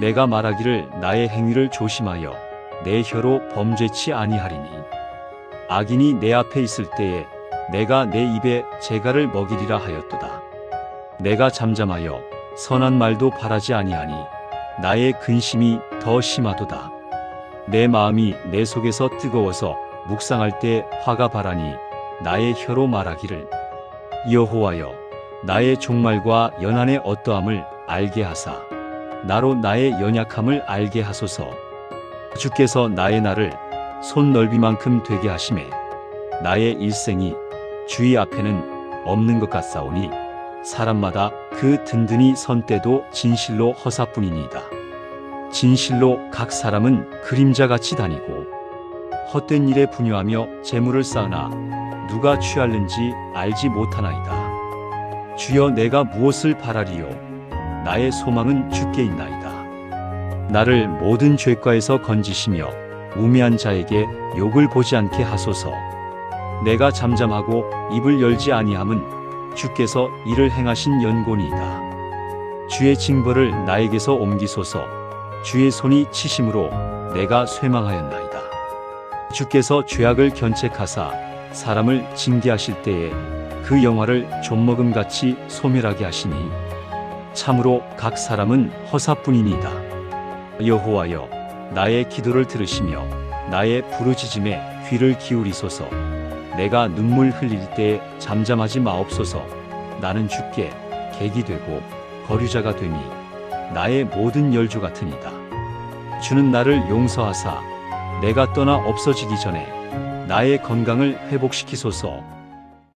내가 말하기를 나의 행위를 조심하여 내 혀로 범죄치 아니하리니 악인이 내 앞에 있을 때에 내가 내 입에 재갈을 먹이리라 하였도다. 내가 잠잠하여 선한 말도 바라지 아니하니 나의 근심이 더 심하도다. 내 마음이 내 속에서 뜨거워서 묵상할 때 화가 바라니 나의 혀로 말하기를 여호와여 나의 종말과 연한의 어떠함을 알게 하사 나로 나의 연약함을 알게 하소서 주께서 나의 날을 손 넓이만큼 되게 하심에 나의 일생이 주의 앞에는 없는 것 같사오니 사람마다 그 든든히 선 때도 진실로 허사뿐이니이다. 진실로 각 사람은 그림자같이 다니고 헛된 일에 분유하며 재물을 쌓으나 누가 취할는지 알지 못하나이다. 주여 내가 무엇을 바라리요? 나의 소망은 주께 있나이다. 나를 모든 죄과에서 건지시며 우매한 자에게 욕을 보지 않게 하소서. 내가 잠잠하고 입을 열지 아니함은 주께서 이를 행하신 연곤이다. 주의 징벌을 나에게서 옮기소서. 주의 손이 치심으로 내가 쇠망하였나이다. 주께서 죄악을 견책하사 사람을 징계하실 때에 그 영화를 좀먹음같이 소멸하게 하시니 참으로 각 사람은 허사뿐이니이다. 여호와여 나의 기도를 들으시며 나의 부르짖음에 귀를 기울이소서. 내가 눈물 흘릴 때 잠잠하지 마옵소서. 나는 주께 객이 되고 거류자가 되니 나의 모든 열조 같으니이다. 주는 나를 용서하사 내가 떠나 없어지기 전에 나의 건강을 회복시키소서.